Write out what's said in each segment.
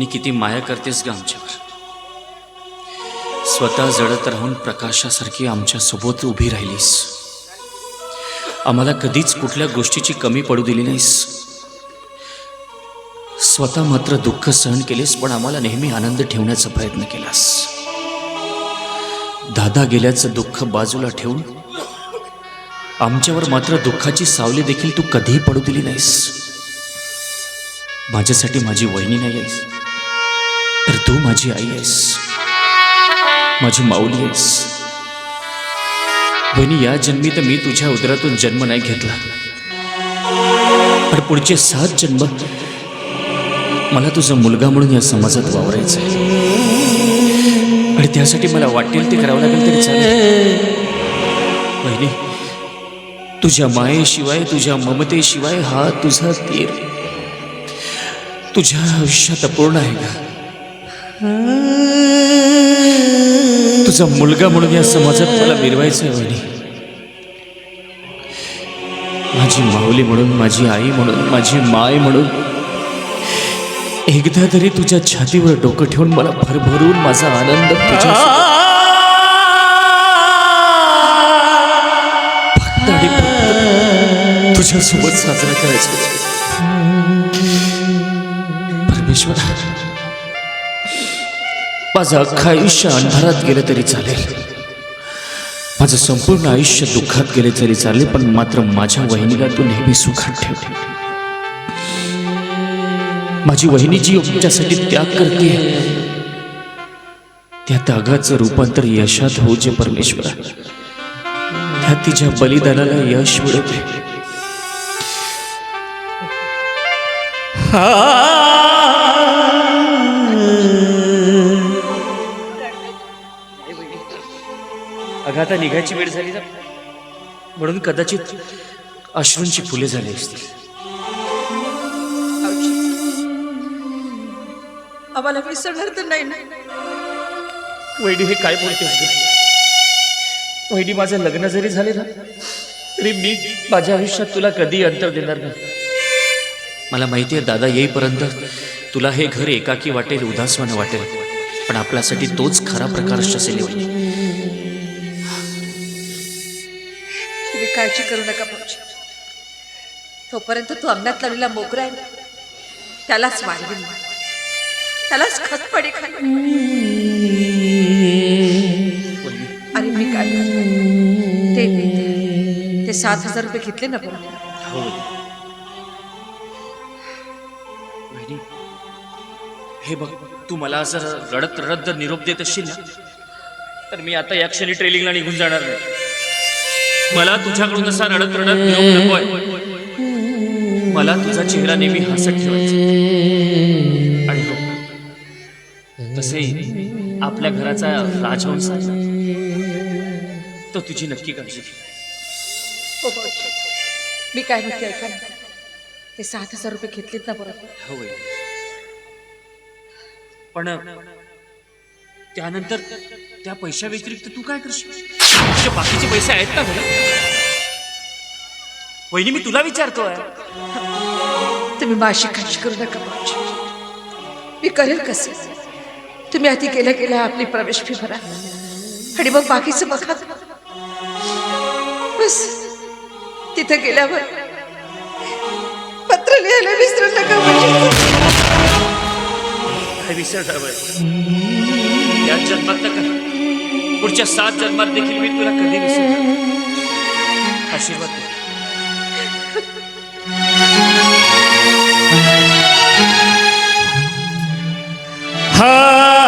वहिनी किती माया करतेस ग आमच्यावर. स्वतः जडत राहून प्रकाशासारखी आमच्यासोबत उभी राहिलीस. आम्हाला कधीच कुठल्या गोष्टीची कमी पडू दिली नाहीस. स्वतः मात्र दुःख सहन केलेस पण आम्हाला नेहमी आनंद ठेवण्याचा प्रयत्न केलास. दादा गेल्याचं दुःख बाजूला ठेवून आमच्यावर मात्र दुःखाची सावली देखील तू कधीही पडू दिली नाहीस. माझ्यासाठी माझी वहिनी नाही आहेस. तू माझी आई आहेस. माझी माऊली आहेस. बहिणी या जन्मी तर मी तुझ्या उदरातून जन्म नाही घेतला. पण पुढचे सात जन्म मला तुझा मुलगा म्हणून या समाजात वावरायचं आहे आणि त्यासाठी मला वाटेल ते करावं लागेल तरी चालेल. वहिनी तुझ्या मायेशिवाय तुझ्या ममतेशिवाय हा तुझा तीर तुझ्या आयुष्यात अपूर्ण आहे का? तुझा मुलगा म्हणून या समाजात मला मिरवायचं आहे वहिनी. माझी माऊली म्हणून माझी आई म्हणून माझी माय म्हणून. एकदा तरी तुझ्या छातीवर डोकं ठेवून मला भरभरून माझा आनंद तुझ्या फक्त आणि फक्त तुझ्यासोबत साजरा करायचा. परमेश्वर माझं अख्खं आयुष्य अंधारात गेलं तरी चालेल. माझं संपूर्ण आयुष्य दुःखात गेले तरी चालेल पण मात्र माझ्या वहिनीला तू नेहमी सुखात ठेव. माझी वहिनी जी तुमच्यासाठी त्याग करते त्या त्यागाचं रूपांतर यशात होऊ जे परमेश्वर त्या तिच्या बलिदानाला यश मिळते अगं आता निघायची वेळ झाली ना. म्हणून कदाचित अश्रूंची फुले झाली असतील. आम्हाला विसरणार तर नाही वहिनी हे काय बोलतेस वहिनी माझं लग्न जरी झाले ना तरी मी माझ्या आयुष्यात तुला कधी अंतर देणार नाही. मला माहिती आहे दादा येईपर्यंत तुला हे घर एकाकी वाटेल उदासवानं वाटेल. पण आपल्यासाठी तोच खरा प्रकारच असेल. काळजी करू नका भाऊजी तोपर्यंत तू अंगणात लावलेला मोगरा आहे त्यालाच वाढवीन त्यालाच खतपडी खाली आणि मी काय ते ते- सात हजार रुपये घेतले ना पण हो. हे. बघ तू मला जर रडत रडत जर निरोप देत असशील ना तर मी आता या क्षणी ट्रेलिंगला निघून जाणार नाही. मला तुझ्याकडून असा रडत रडत निरोप नकोय मला तुझा चेहरा नेहमी हसत ठेवायचा आणि हो तसेही आपल्या घराचा राजवंश तो तुझी नक्की काळजी घे. हो भाऊजी मी काय म्हणते ऐका ते सात हजार रुपये घेतलेत ना बरोबर? हो. पण त्यानंतर त्या पैशा व्यतिरिक्त तू काय करशील? तुझे बाकीचे पैसे आहेत ना घरात वहिनी मी तुला विचारतोय. तुम्ही माशी काळजी करू नका मी करेल कसे? तुम्ही आधी गेल्या गेल्या आपली प्रवेश फी भरा. आणि मग बाकीचं बघा. बस. तिथे गेल्यावर पत्र लिहायला विसरू नका काय विसर बाई? या जन्मात कर पुढच्या सात जन्मात देखील मी तुला कधी विसर आशीर्वाद हा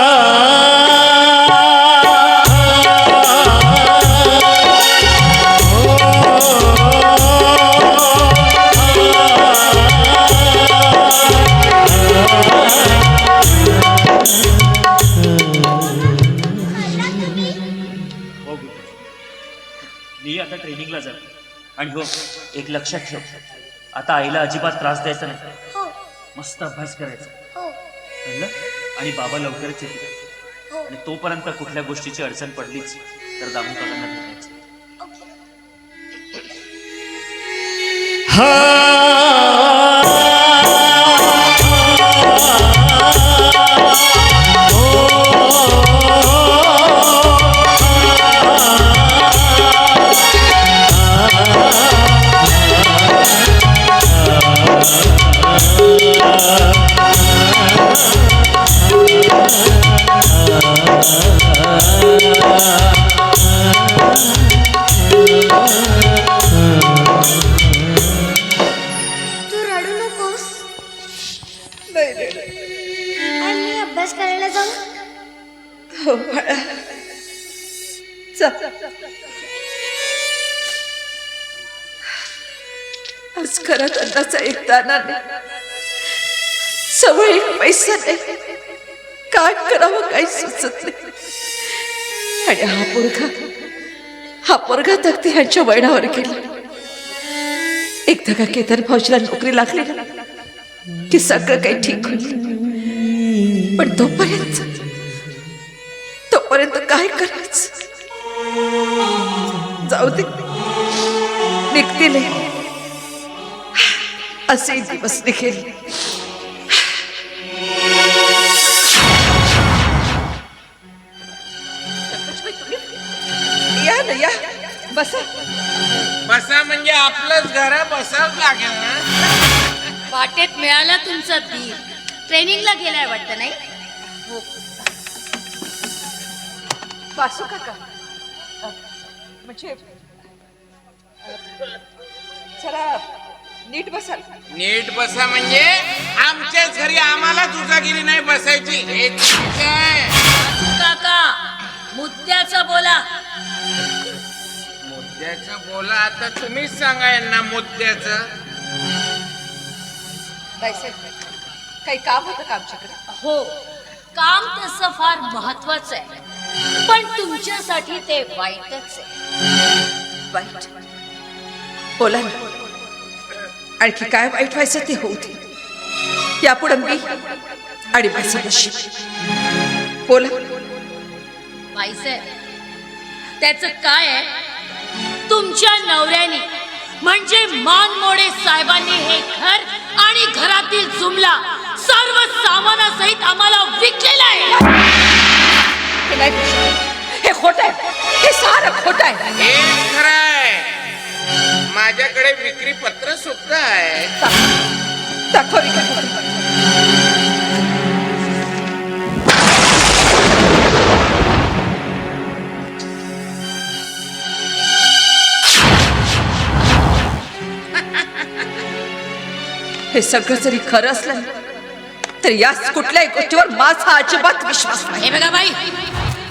लक्षात ठेव. आता आईला अजिबात त्रास द्यायचा नाही. मस्त अभ्यास करायचा. कळलं? आणि बाबा लवकरच येतील. आणि तोपर्यंत कुठल्या गोष्टीची अडचण पडलीच तर दामू काकांना भेटायचं. हा. अभ्यास करायला जाऊ? हो बाळा. चल. आज घरात अन्नाचा एक दाना नाही. सवय पैसा नाही. काय करावं काही सुचत नाही. आणि हा पोरगा हा पोरगा तर ह्यांच्या वळणावर गेला. एकदा का केतन फौजला नोकरी लागली. ना, की सगळं काही ठीक होईल. पण तोपर्यंत तोपर्यंत काय करायचं? जाऊ दे. निघतील असे दिवस निघेल. या ना या. बसा. बसा म्हणजे आपलंच घर बसावं लागेल ना. वाटेत मिळाला तुमचा धीर ट्रेनिंगला गेलाय वाटतं नाही? वासू काका. अ, म्हणजे जरा नीट बसाल. नीट बसा म्हणजे आमच्याच घरी आम्हाला तुझागिरी नाही बसायची. हे चुकीचं आहे. काका मुद्द्याचं बोला. मुद्द्याचं बोला आता तुम्हीच सांगा यांना मुद्द्याचं. काही काम होतं का आमच्याकडे? हो काम तसं फार महत्वाचं आहे. पण तुमच्यासाठी ते वाईटच आहे. वाईट. बोला ना. आणखी काय वाईट व्हायचं ते होऊ दे. यापुढे मी आणि माझं नशीब. बोला. बाईसाहेब त्याच काय आहे? तुमच्या नवऱ्याने म्हणजे मानमोडे साहेबांनी हे घर आणि घरातील जुमला सर्व सामानासहित आम्हाला विकलेला आहे. हे. हे खोट आहे. हे सारं खोट आहे. हे खरं आहे. माझ्याकडे विक्री पत्र सुद्धा आहे. दाखवा विकत पत्र. हे सगळं जरी खरं असलं तर याच कुठल्याही गोष्टीवर माझा अजिबात विश्वास नाही. हे बघा बाई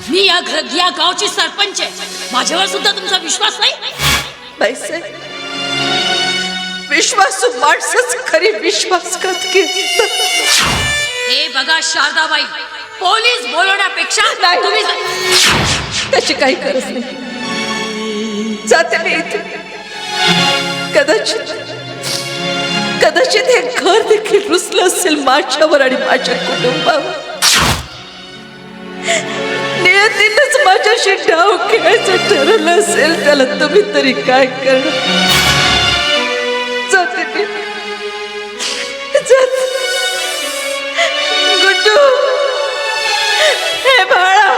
मी या घर या गावची सरपंच आहे. माझ्यावर सुद्धा तुमचा विश्वास नाही? पैसे विश्वासू माणसंच खरी विश्वासघात घेतात हे बघा शारदाबाई पोलीस बोलवण्यापेक्षा नाही. तुम्ही जा- त्याची काही गरज नाही. जाते मी इथून. कदाचित कदाचित हे घर देखील रुसलं असेल माझ्यावर आणि माझ्या कुटुंबावर. नियतीनंच माझ्याशी डाव खेळायचं ठरवलं असेल त्याला तुम्ही तरी काय करणार? गुड्डू. हे बाळा.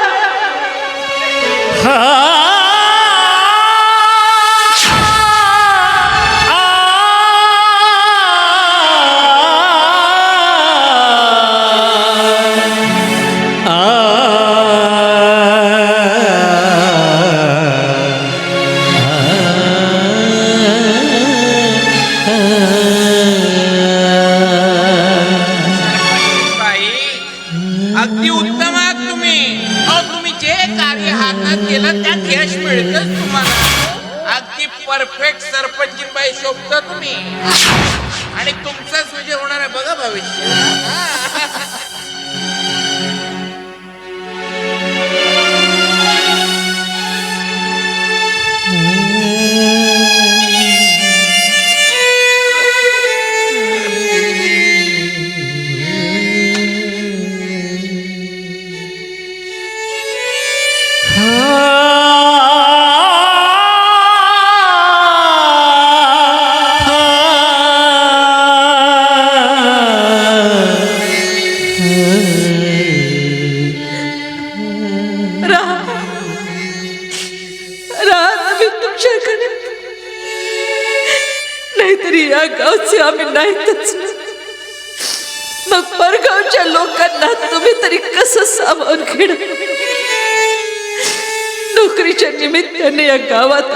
अगदी उत्तम आहात तुम्ही. अहो तुम्ही जे कार्य हातात केलं त्यात यश मिळतच तुम्हाला. अगदी परफेक्ट सरपंच बाई शोभता तुम्ही. आणि तुमचंच म्हणजे होणार आहे बघा भविष्य. असे आम्ही नाहीतच. मग परगावच्या लोकांना तुम्ही तरी कसं सामावून घेण नोकरीच्या निमित्ताने या गावात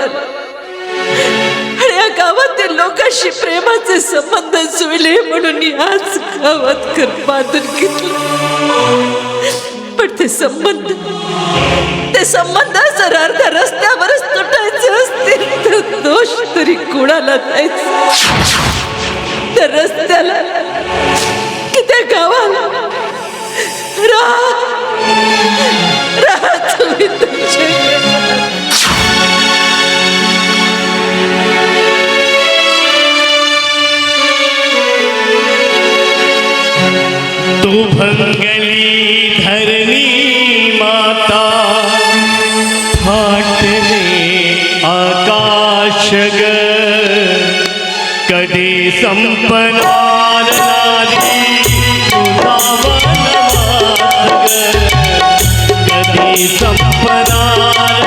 आणि या गावातील लोकांशी प्रेमाचे संबंध जुळले म्हणून याच गावात घर बांधून घेतलं. ते संबंध ते संबंध जर अर्ध्या रस्त्यावरच तुटायचे असतील तर दोष तरी कुणाला द्यायचा? त्या रस्त्याला की त्या गावाला राहा तू भंगली धरणी माता फाटले आकाश ग. कधी संपणार नारी तुझा कधी संपणार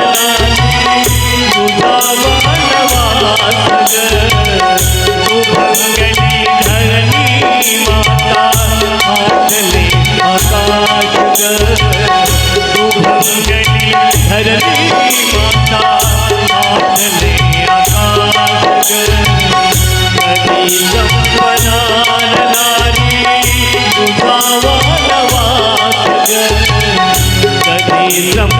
नारी तुझा वनवास तू भंगली धरणी माता हातले आकाश तू भंगली धरणी माता हातले आकाश कधी संपणार